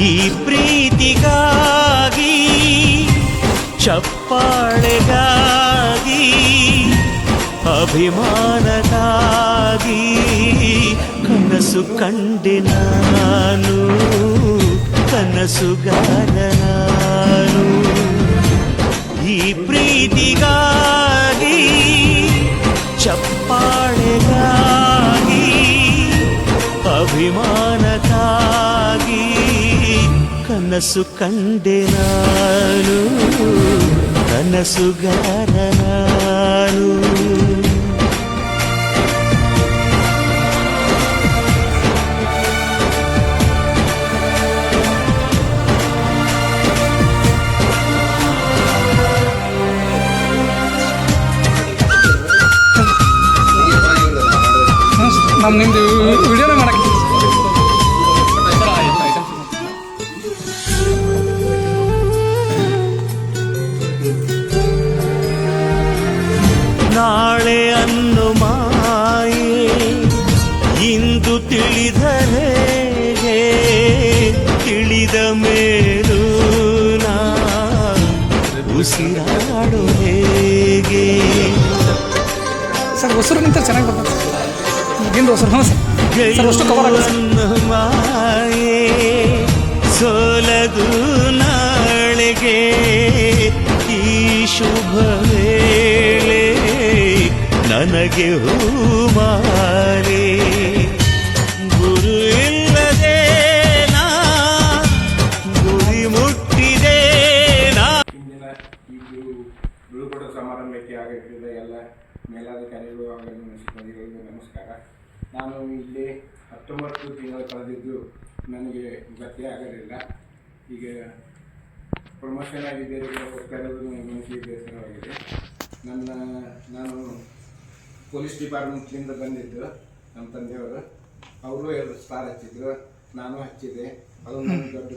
ಈ ಪ್ರೀತಿಗಾಗಿ ಚಪ್ಪಾಳೆಗಾಗಿ ಅಭಿಮಾನಗಾಗಿ ಕನಸು ಕಂಡೆ ನಾನು ಕನಸುಗಾರ ನಾನು ಈ ಪ್ರೀತಿಗಾಗಿ ಚಪ್ಪಾಳೆಗಾಗಿ ಅಭಿಮಾನ ಕನಸು ಕಂಡೆ ನಾನು ಕನಸುಗಾರ ನಾನು ನಮ್ಮ ನಿಮ್ದು ವಿಡಿಯೋನೇ ಮಾಡಕ್ಕೆ ಮೇಲೂ ನಾ ಉಸಿರಾಡು ಹೇಗೆ? ಸರ್ ಹೊಸರು ನಿಂತ ಚೆನ್ನಾಗಿ ಬರ್ತದೆ ಈಗಿಂದ ಹೊಸರು ಹಾಂ ಸರ್. ಸರ್ ಅಷ್ಟು ಕವರ್ ಮಾಯೆ ಸೋಲದು ನಾಳೆಗೆ ಈ ಶುಭ ವೇಳೆ ನನಗೆ ಹೂಮಾಲೆ ಗುರು ಈ ಬಿಡು ಬೀಳ್ಕೊಡೋ ಸಮಾರಂಭಕ್ಕೆ ಆಗಮಿಸಿದ ಎಲ್ಲ ಮೇಲಾಧಿಕಾರಿಗಳು ಹಾಗೂ ಸಿಬ್ಬಂದಿಗಳಿಗೂ ನಮಸ್ಕಾರ. ನಾನು ಇಲ್ಲಿ ಹತ್ತೊಂಬತ್ತು ತಿಂಗಳು ಕಳೆದಿದ್ದು ನನಗೆ ಗತಿ ಆಗಲಿಲ್ಲ. ಈಗ ಪ್ರಮೋಷನ್ ಆಗಿದೆ ಈಗ ಹೋಗ್ತಾ ಇರೋದು ಬೇಸರವಾಗಿದೆ ನನ್ನ, ನಾನು ಪೊಲೀಸ್ ಡಿಪಾರ್ಟ್ಮೆಂಟ್ಲಿಂದ ಬಂದಿದ್ದು ನಮ್ಮ ತಂದೆಯವರು. ಅವರು ಎರಡು ಸ್ಟಾರ್ ಹಚ್ಚಿದ್ರು. ನಾನು ಹಚ್ಚಿದೆ. ಅದು ನನಗೆ ದೊಡ್ಡ